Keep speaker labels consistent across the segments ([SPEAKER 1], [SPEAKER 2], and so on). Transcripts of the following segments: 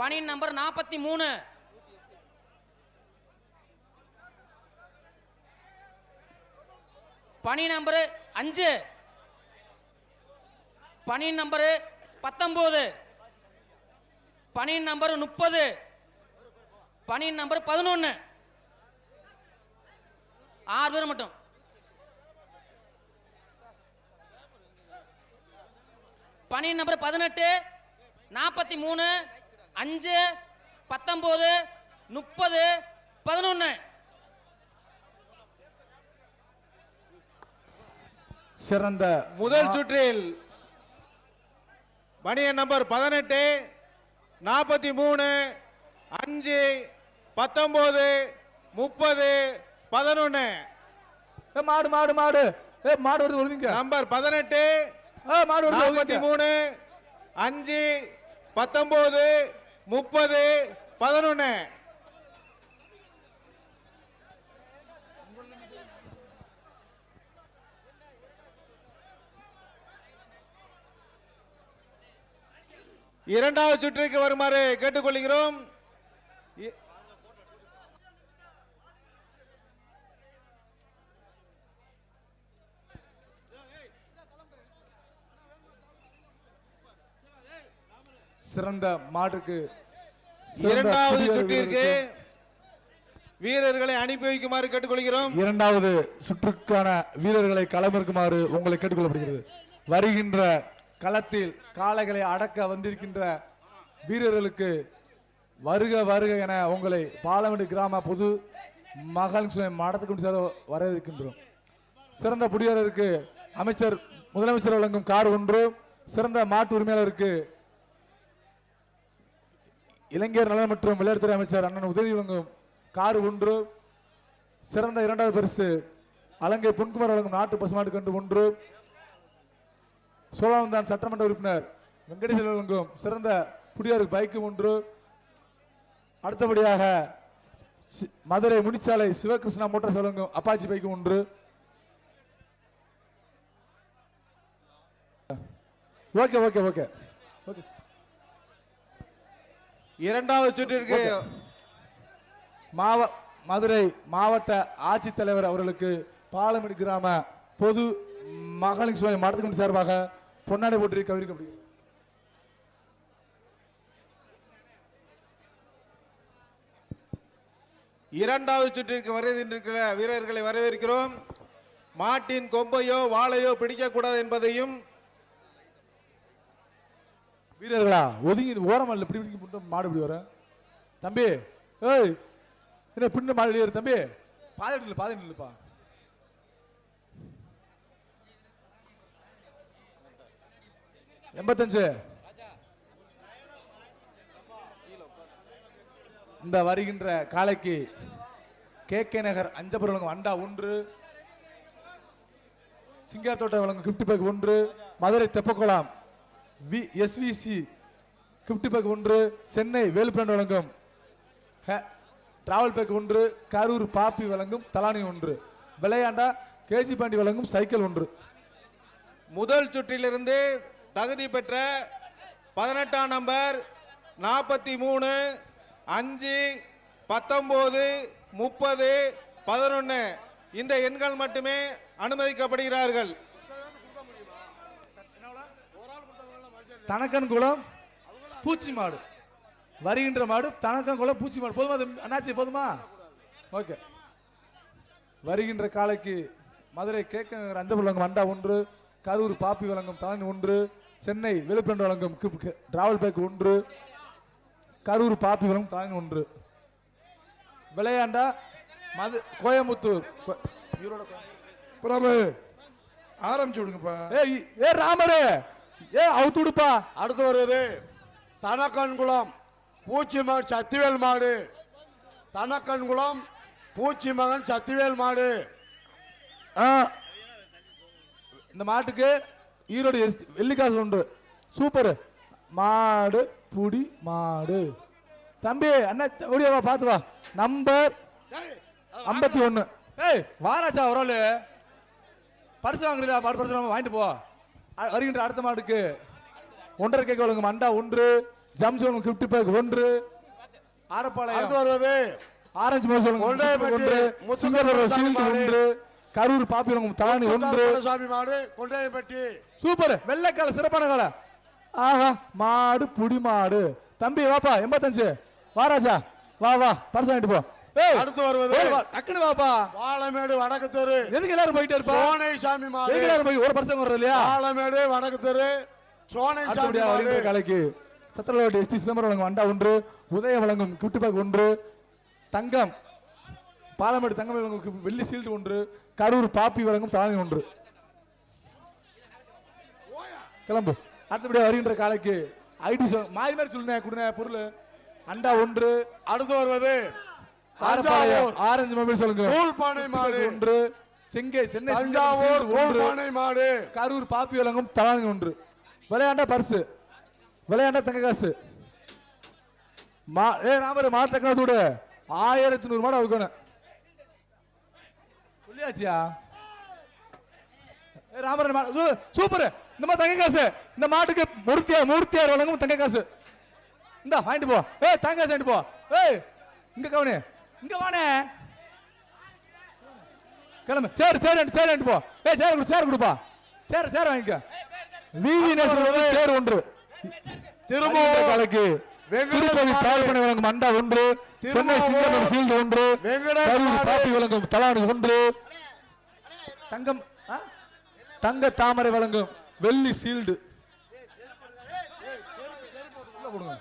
[SPEAKER 1] பணி நம்பர் நாற்பத்தி மூணு. பணி நம்பர் அஞ்சு. பணி நம்பர் பத்தொன்பது பணி நம்பர் முப்பது. பணி நம்பர் பதினொன்று ஆறு பேர் மட்டும். பணி நம்பர் பதினெட்டு. நாற்பத்தி மூணு. அஞ்சு பத்தொம்போது முப்பது பதினொன்று
[SPEAKER 2] சிறந்த
[SPEAKER 3] முதல் சுற்றில் பணியன் நம்பர் பதினெட்டு நாற்பத்தி மூணு அஞ்சு பத்தொன்பது முப்பது பதினொன்று
[SPEAKER 2] ஏ, மாடு மாடு மாடு. ஏ மாடு வருது ஒழுங்குங்க
[SPEAKER 3] நம்பர் பதினெட்டு
[SPEAKER 2] ஏ மாடு வருது
[SPEAKER 3] நாற்பத்தி மூணு அஞ்சு பத்தொன்பது முப்பது பதினொன்று இரண்டாவது சுற்றுக்கு வருமாறு கேட்டுக்கொள்கிறோம்.
[SPEAKER 2] சிறந்த மாட்டுக்கு
[SPEAKER 3] இரண்டாவது சுற்றிற்கு வீரர்களை அனுப்பி வைக்குமாறு கேட்டுக்கொள்கிறோம்.
[SPEAKER 2] இரண்டாவது சுற்றுக்கான வீரர்களை களமிறக்குமாறு உங்களை கேட்டுக்கொள்ளப்படுகிறது. வருகின்ற களத்தில் காளைகளை அடக்க வந்திருக்கின்ற வீரர்களுக்கு வருக வருக என உங்களை பாலமேடு கிராம பொது மகால் சுயம் மாடத்துக்கு சேர வரவேற்கின்றோம் சிறந்த புடியருக்கு அமைச்சர் முதலமைச்சர் வழங்கும் கார் ஒன்று சிறந்த மாட்டு உரிமையாளருக்கு இளைஞர் நலன் மற்றும் விளையாட்டுத்துறை அமைச்சர் அண்ணன் உதவி வழங்கும் கார் ஒன்று சிறந்த இரண்டாவது பரிசு அலங்கை பொன்குமார் வழங்கும் நாட்டு பசுமாட்டு கன்று ஒன்று. சோழவந்தான் சட்டமன்ற உறுப்பினர் வெங்கடேசன் வழங்கும் சிறந்த புடியாருக்கு பைக்கு ஒன்று. அடுத்தபடியாக சி- மதுரை முனிச்சாலை சிவகிருஷ்ணா மோட்டார்ஸ் வழங்கும் அப்பாச்சி பைக்கு ஒன்று. Okay okay okay. ஓகே
[SPEAKER 3] இரண்டாவது சுற்றிற்கு
[SPEAKER 2] மாவ மதுரை மாவட்ட ஆட்சித்தலைவர் அவர்களுக்கு பாலமேடு கிராம பொது மகளிர் சுய மாவட்டத்தின் சார்பாக பொன்னாடை போட்டி கவிழ்க்கப்படுகிறது
[SPEAKER 3] இரண்டாவது சுற்றிற்கு வருகின்ற வீரர்களை வரவேற்கிறோம். மாட்டின் கொம்பையோ வாளையோ பிடிக்கக்கூடாது என்பதையும்
[SPEAKER 2] வீரர்களா ஒதுங்கி ஓரமா இல்லை இப்படி பிடிக்க மாடு இப்படி வர. தம்பி ஏய் என்ன பின்ன மாடு வெளியே தம்பி. பாதை இல்லை பாதை இல்லைப்பா எண்பத்தஞ்சு. இந்த வருகின்ற காலைக்கு கே கே நகர் அஞ்சபுரம் வழங்கும் அண்டா ஒன்று. சிங்காத்தோட்டம் வழங்கும் கிஃப்ட் பேக் ஒன்று. Madurai Theppakulam V SVC gift pack ஒன்று சென்னை வேலுப்பிரண்ட் வழங்கும். ஹே- டிராவல் பேக் ஒன்று கரூர் பாப்பி வழங்கும் தலானி ஒன்று. விளையாண்டா கேஜி பாண்டி வழங்கும் சைக்கிள் ஒன்று.
[SPEAKER 3] முதல் சுற்றிலிருந்து தகுதி பெற்ற பதினெட்டாம் நம்பர் நாற்பத்தி மூணு அஞ்சு பத்தொம்போது முப்பது பதினொன்று இந்த எண்கள் மட்டுமே அனுமதிக்கப்படுகிறார்கள்.
[SPEAKER 2] தனக்கன் குளம் பூச்சி மாடு. வருகின்ற மாடு தனக்கன் குளம் பூச்சி மாடு. போதுமா? அண்ணாச்சி போதுமா? ஓகே. வருகின்ற காலைக்கு மதுரை நகர் அஞ்சபுரம் வழங்கும் அண்டா ஒன்று கரூர் பாப்பி வழங்கும் தலைமை ஒன்று சென்னை விழுப்புரம் வழங்கும் டிராவல் பேக் ஒன்று கரூர் பாப்பி வழங்கும் தலைமை ஒன்று. விளையாண்டா மது கோயம்புத்தூர். ஈரோடு
[SPEAKER 4] ஆரம்பிச்சு விடுங்கப்பா.
[SPEAKER 2] ஏய் ஏ ராமரே! ஏ அவுத்து விடுப்பா.
[SPEAKER 5] அடுத்து வருவது தனக்கன்குளம் பூச்சி மகன் சத்திவேல் மாடு. தனக்கன்குளம் பூச்சி மகன் சத்திவேல் மாடு.
[SPEAKER 2] ஆ. இந்த மாட்டுக்கு ஈரோடு வெள்ளிக்காசு ஒன்று. சூப்பர். மாடு புடி மாடு. தம்பி அண்ணா ஓடியா பார்த்து வா. நம்பர் ஐம்பத்தி ஒன்று ஏய் வாராச்சா ஒரு ஆளு? பரிசு வாங்குறீங்களா? பரிசு வாங்க வாங்கிட்டு போ. வருகின்ற அடுத்த மாடுக்கு ஒன்றரை கேக்கு வழங்கும் அண்டா ஒன்று ஜம்சோன் கிஃப்ட் பேக் ஒன்று. ஆரப்பாளையம்
[SPEAKER 5] வருவது
[SPEAKER 2] ஆரஞ்சு
[SPEAKER 5] கொண்டையப்பட்டி
[SPEAKER 2] ஒன்று
[SPEAKER 5] மாடு.
[SPEAKER 2] ஒன்று கரூர் பாப்பிரங்கம் தானி ஒன்று.
[SPEAKER 5] சாமி மாடு கொண்டையப்பட்டி
[SPEAKER 2] சூப்பர். வெள்ளைக்கால சிறப்பான கால. ஆஹா மாடு புடி மாடு. தம்பி வாப்பா எண்பத்தஞ்சு. வா ராஜா. வா வா பரிசு வாங்கிட்டு போ.
[SPEAKER 5] அடுத்து வருவது
[SPEAKER 2] டக்குனு வாப்பா.
[SPEAKER 5] வாழமேடு வடக்கு தெரு.
[SPEAKER 2] எதுக்கு எல்லாரும் போயிட்டே இருப்பா?
[SPEAKER 5] சோனை சாமி மாடு.
[SPEAKER 2] எதுக்கு எல்லாரும் போய் ஒரு பரிசு வர்றது இல்லையா?
[SPEAKER 5] வாழமேடு வடக்கு தெரு. சோனை சாமி மாடு.
[SPEAKER 2] காலைக்கு. சத்திரவாட்டி எஸ்டி சிதம்பரம் வழங்கும் அண்டா ஒன்று உதய வழங்கும் கிஃப்ட் பேக் ஒன்று தங்கம் பாலமேடு தங்கம் வழங்கும் வெள்ளி சீல்டு ஒன்று கரூர் பாப்பி வழங்கும் தானி ஒன்று. கிளம்பு. அடுத்தபடியா வருகின்ற காலைக்கு. ஐடி மாறி மாதிரி சொல்லுனே கொடுனே பொருள். அண்டா ஒன்று.
[SPEAKER 5] அடுத்து வருவது
[SPEAKER 2] ஆரப்பாளையம்
[SPEAKER 5] தஞ்சாவூர்.
[SPEAKER 2] ஆரஞ்சு மொபைல் சொல்லுங்க.
[SPEAKER 5] கூழ்பானை மாடு.
[SPEAKER 2] ஒன்று செங்கை சென்னை
[SPEAKER 5] தஞ்சாவூர் கூழ்பானை மாடு.
[SPEAKER 2] கரூர் பாப்பி வழங்கும் தலானி ஒன்று. விளையாண்டா பரிசு. விளையாண்டா தங்க காசு. மா ஏ மாட்டு டக்குனு விடு ஆயிரத்தி நூறு மாடு வைக்கணும் சொல்லியாச்சியா? ஏ ராமர் மா- சூ- சூப்பர். இந்த மாதிரி தங்க காசு. இந்த மாட்டுக்கு மூர்த்தியா மூர்த்தியார் வழங்கும் தங்க காசு. இந்த வாங்கிட்டு போ. ஏய் தங்க காசு வாங்கிட்டு போ. ஏய் இங்க கவனி. இங்க வானே கிளம்பு. சரி சரி சரி போ. ஏய் சேர் கொடு சேர் கொடுப்பா. சேர் சேர் வாங்கிக்க. விவி நேசன் சேர் ஒன்று. திரும்ப காலைக்கு திருப்பதி. பால்பனை வழங்கும் மண்டா ஒன்று. சென்னை. சிங்கப்பூர் சீல்டு ஒன்று. கரூர். பாப்பி வழங்கும் தலானி ஒன்று. தங்கம்? தங்க தாமரை வழங்கும் வெள்ளி சீல்டு. கொடுங்க.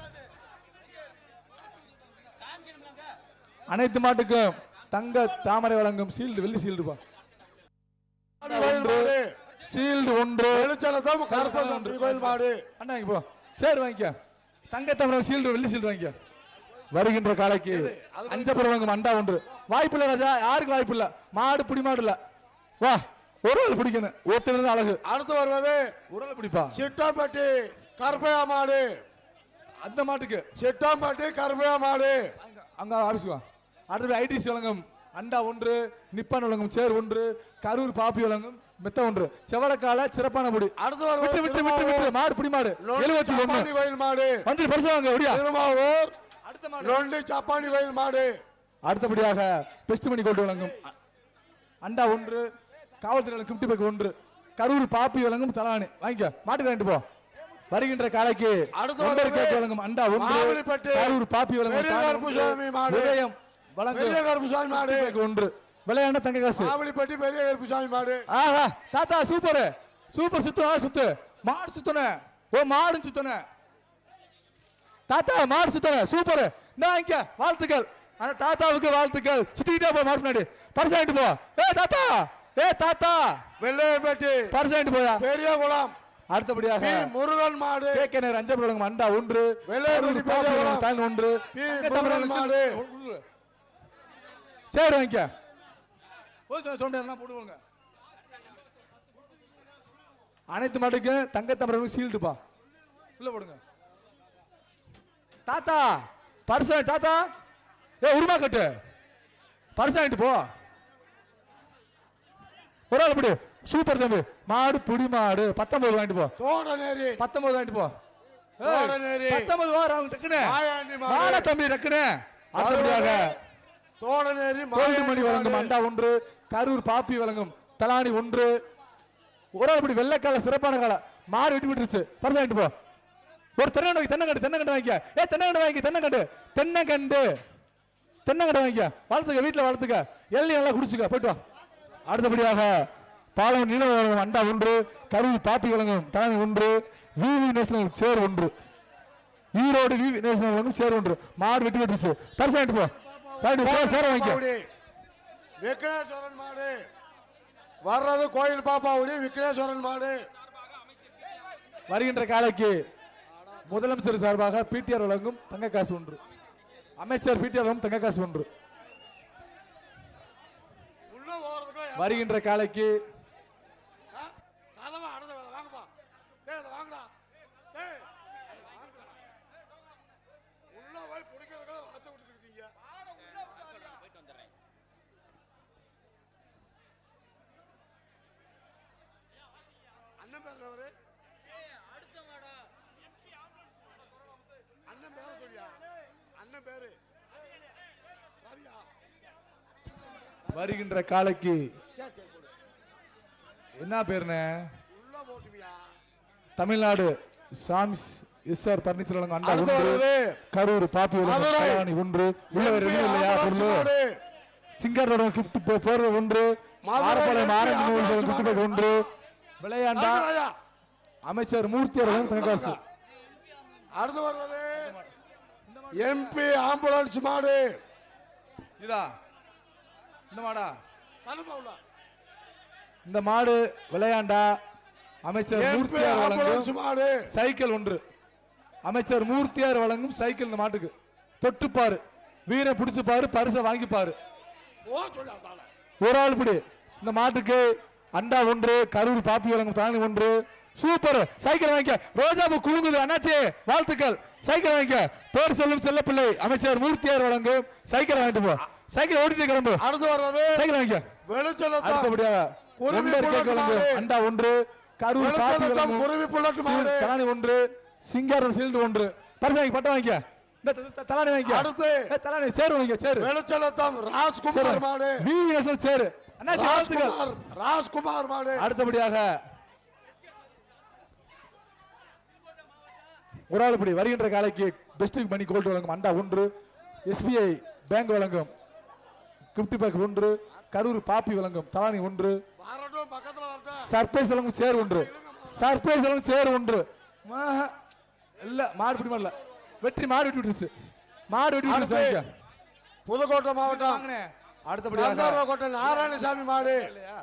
[SPEAKER 2] அனைத்து மாட்டுக்கும் தங்க தாமரை வழங்கும் சீல்டு வெள்ளி சீல்டு சீல்டு ஒன்று.
[SPEAKER 5] வெளிச்சலத்தம் கருப்பசாமி கோயில் மாடு
[SPEAKER 2] அண்ணா இங்க போ. சரி வாங்கிக்க. தங்க தமிழ் சீல்டு வெள்ளி சீல்டு வாங்கிக்க. வருகின்ற காலைக்கு அஞ்சப்புறம் வாங்கும் அண்டா ஒன்று. வாய்ப்பு இல்ல ராஜா யாருக்கு வாய்ப்பு இல்ல மாடு பிடி மாடு இல்ல. வா ஒரு ஆள் பிடிக்கணும். ஒருத்தர் அழகு.
[SPEAKER 5] அடுத்து வருவது
[SPEAKER 2] ஒரு ஆள் பிடிப்பா?
[SPEAKER 5] சிட்டாம்பட்டி கருப்பையா மாடு.
[SPEAKER 2] அந்த மாட்டுக்கு.
[SPEAKER 5] சிட்டாம்பட்டி கருப்பையா மாடு.
[SPEAKER 2] அங்க- அங்க ஆபீஸ்க்கு வா. அடுத்தது ஐடிசி வழங்கும் அண்டா ஒன்று நிப்பான் வழங்கும் சேர் ஒன்று கரூர் பாப்பி வழங்கும் மெத்த ஒன்று. செவலக்கால சிறப்பான முடி.
[SPEAKER 5] அடுத்து
[SPEAKER 2] விட்டு விட்டு விட்டு விட்டு. மாடு பிடி மாடு. எழுபத்தி
[SPEAKER 5] சப்பானி கோயில் மாடு.
[SPEAKER 2] வந்து பரிசு வாங்க ஒடியா
[SPEAKER 5] திருமாவூர்.
[SPEAKER 2] அடுத்த மாடு.
[SPEAKER 5] லொண்டி சப்பானி கோயில் மாடு.
[SPEAKER 2] அடுத்தபடியாக பெஸ்ட் மணி கோல்டு வழங்கும். அண்டா ஒன்று காவல்துறை கிஃப்ட் பேக் ஒன்று. கரூர் பாப்பி வழங்கும் தலானி. வாங்கிக்க. மாட்டுக்கு வாங்கிட்டு போ. வருகின்ற காலைக்கு
[SPEAKER 5] அடுத்து
[SPEAKER 2] வழங்கும் அண்டா ஒன்று கரூர் பாப்பி வழங்கும் ஒன்று. உதயம். வழங்கும் ஒன்று. விளையாண்ட தங்க காசு.
[SPEAKER 5] மாவிலிப்பட்டி பெரிய கருப்புசாமி மாடு.
[SPEAKER 2] ஆஹா தாத்தா சூப்பர் சூப்பர் சுத்து ஆ சுத்து. மாடு சுத்தன. ஓ மாடு சுத்தன. தாத்தா மாடு சுத்தன. சூப்பர் இந்த வாங்கிக்க வாழ்த்துக்கள். அந்த தாத்தாவுக்கு வாழ்த்துக்கள். சுத்திக்கிட்டே போ மாடு முன்னாடி பரிசு வாங்கிட்டு போ. ஏ தாத்தா! ஏ தாத்தா!
[SPEAKER 5] வெள்ளையப்பட்டி
[SPEAKER 2] பரிசு வாங்கிட்டு போயா?
[SPEAKER 5] பெரிய குளம்
[SPEAKER 2] அடுத்தபடியாக.
[SPEAKER 5] முருகன் மாடு.
[SPEAKER 2] கேகே நேர் அஞ்சல் வழங்கும் அண்டா ஒன்று.
[SPEAKER 5] வெள்ளையப்பட்டி
[SPEAKER 2] ஒன்று. மாடு. சரி வாங்கிக்க. போய் சொன்னா போடுவாங்க அனைத்து மாட்டுக்கும் தங்க தமிழ் சீல்டுப்பா உள்ள போடுங்க. தாத்தா பரிசு தாத்தா. ஏ உருமா கட்டு. பரிசு வாங்கிட்டு போ. ஒரு ஆள் பிடி. சூப்பர் தம்பி. மாடு புடி மாடு. பத்தொன்பது வாங்கிட்டு போ.
[SPEAKER 5] தோடநேரி
[SPEAKER 2] பத்தொன்பது வாங்கிட்டு போ. பத்தொன்பது வாரம் டக்குனு தம்பி டக்குனு அடுத்தபடியாக
[SPEAKER 5] தோடநேரி
[SPEAKER 2] கோல்டு மணி
[SPEAKER 5] மாயாண்டி
[SPEAKER 2] வழங்கும். அண்டா ஒன்று கரூர் பாப்பி வழங்கும் தலானி ஒன்று. ஒரு இப்படி வெள்ளைக்கால சிறப்பான கால மாடு விட்டு விட்டுருச்சு. பரிசு வாங்கிட்டு போ. ஒரு தென்னங்கண்டு தென்னங்கண்டு தென்னங்கண்டு வாங்கிக்க. ஏ தென்னங்கண்டு வாங்கி தென்னங்கண்டு தென்னங்கண்டு தென்னங்கண்டு வாங்கிக்க. வளர்த்துக்க வீட்டில் வளர்த்துக்க. எள்ளி நல்லா குடிச்சுக்க. போயிட்டு வா. அடுத்தபடியாக பாலம் நீளம் வழங்கும் அண்டா ஒன்று கரூர் பாப்பி வழங்கும் தலானி ஒன்று விவி நேஷனல் சேர் ஒன்று. ஈரோடு விவி நேஷனல் வழங்கும் சேர் ஒன்று. மாடு விட்டு விட்டுருச்சு. பரிசு வாங்கிட்டு போ, சேர
[SPEAKER 5] பாப்பாவுடி. விக்னேஸ்வரன் மாடு. வர்றது கோயில் பாப்பாவுடி விக்னேஸ்வரன் மாடு.
[SPEAKER 2] வருகின்ற காலைக்கு முதலமைச்சர் சார்பாக பிடிஆர் வழங்கும் தங்க காசு ஒன்று. அமைச்சர் பிடிஆர் வழங்கும் தங்க காசு ஒன்று. வருகின்ற காலைக்கு
[SPEAKER 5] அண்ணன் பேர் அவரு என்ன பேரு? ரவியா?
[SPEAKER 2] வருகின்ற காலைக்கு என்ன பேருண்ணே தமிழ்நாடு சாம்ஸ் பன்னீர்செல்வம் அண்டா ஒன்று
[SPEAKER 5] வருவது
[SPEAKER 2] கரூர் பாப்பி ஒன்று உள்ளவர் இல்லையா பொருள் கிஃப்ட் போறது ஒன்று ஆரஞ்சு. ஒன்று விளையாண்டா. அமைச்சர் மூர்த்தி அவர்களும் தனக்காசு
[SPEAKER 5] அடுத்து வருவது எம்பி ஆம்புலன்ஸ் மாடு.
[SPEAKER 2] இதா இந்த மாடா. இந்த மாடு விளையாண்டா அமைச்சர் மூர்த்தியார் வழங்கும்
[SPEAKER 5] மாடு.
[SPEAKER 2] சைக்கிள் ஒன்று. அமைச்சர் மூர்த்தியார் வழங்கும் சைக்கிள் இந்த மாட்டுக்கு. தொட்டுப்பாரு வீரை பிடிச்சு பாரு பரிசை வாங்கிப்பாரு ஒரு ஆள் பிடி. இந்த மாட்டுக்கு அண்டா ஒன்று கரூர் பாப்பி வழங்கும் தானி ஒன்று. சூப்பர். சைக்கிள் வாங்கிக்க. ரோஜாபு குலுங்குது. அண்ணாச்சி வாழ்த்துக்கள். சைக்கிள் வாங்கிக்க. பேர் சொல்லும் செல்லப்பிள்ளை அமைச்சர் மூர்த்தியார் வழங்கும் சைக்கிள் வாங்கிட்டு போ. சைக்கிள் ஓட்டிட்டு கிளம்பு.
[SPEAKER 5] அடுத்து வருவது
[SPEAKER 2] சைக்கிள் வாங்கிக்க.
[SPEAKER 5] வெளிச்சலத்தான்
[SPEAKER 2] அடுத்தபடியாக. அண்டா ஒன்று கரூர் பாப்பி ஒன்று சிங்காரம் சீல்டு ஒன்று. பரிசு வாங்கி பட்டம் வாங்கிக்க. தலானி வாங்கிக்க.
[SPEAKER 5] அடுத்து.
[SPEAKER 2] தலானி சேரு வாங்கிக்க சேரு.
[SPEAKER 5] வெளிச்சலத்தம் ராஜ்குமார் மாடு.
[SPEAKER 2] விவிஎஸ்எல் சேரு.
[SPEAKER 5] ராஜ்குமார் மாடு.
[SPEAKER 2] அடுத்தபடியாக இப்படி வருகின்ற காலைக்கு டிஸ்ட்ரிக்ட் மணி கோல்டு வழங்கும் அண்டா ஒன்று எஸ்பிஐ பேங்க் வழங்கும் கிஃப்ட் பேக் ஒன்று கரூர் பாப்பி வழங்கும் தலானி ஒன்று சர்ப்ரைஸ் வழங்கும் சேர் ஒன்று சர்ப்ரைஸ் வழங்கும் சேர் ஒன்று. இல்ல மாடு பிடி மாடல வெற்றி மாடு வெட்டி விட்டுருச்சு. மாடு வெட்டி விட்டுருச்சு.
[SPEAKER 5] புதுக்கோட்டை மாவட்டம்.
[SPEAKER 2] வாங்கினேன். அடுத்தபடியாக
[SPEAKER 5] நாராயணசாமி மாடு.
[SPEAKER 2] இல்லையா?